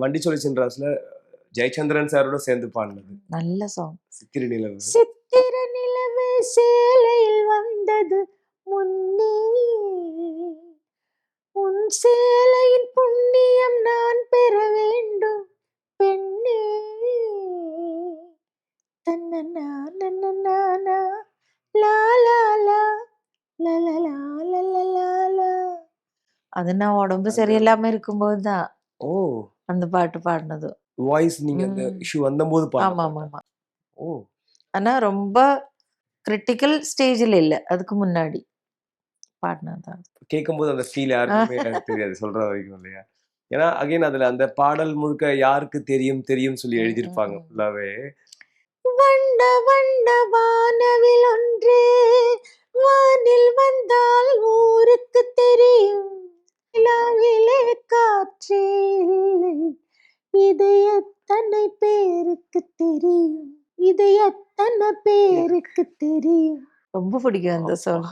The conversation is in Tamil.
வண்டி சொல்லி சின்ராஸ்ல ஜெயச்சந்திரன் சாரோட சேர்ந்து பாடினது. நல்ல சாங் சித்திரை நிலவு. சித்திர நிலவு சேலையில் வந்தது முன்னே. உன் சேலையின் புண்ணியம் நான் பெற வேண்டும் பெண்ணே. தன்னன்னா நன்னன்னா லா லா லா. லா லா லா லா லா. அது நான் உடம்பு சரியில்லாம இருக்கும்போது தான் ஓ. அந்த பாட்டு பாடினது. வாய்ஸ் நீங்க அந்த. இஷ்யூ வந்தபோது ஆமா ஆமா ஆமா. ஓ. ஆனா ரொம்ப கிரிட்டிக்கல் ஸ்டேஜில் இல்ல. அதுக்கு முன்னாடி பாடினதான் கேட்கும்போது அந்த ஃபீல் யாருக்குமே எனக்கு தெரியாது. சொல்ற வரைக்கும் இல்லையா? ஏன்னா அகைன் அதுல அந்த பாடல் முழுக்க யாருக்கு தெரியும் தெரியும் சொல்லி எழுதியிருப்பாங்க. ஃபுல்லாவே வண்ண வண்ண வானவில் ஒன்று வானில் வந்தால் ஊருக்கு தெரியும் இது எத்தனை பேருக்கு தெரியும். இது எத்தனை பேருக்கு தெரியும். ரொம்ப பிடிக்கும் அந்த சாங்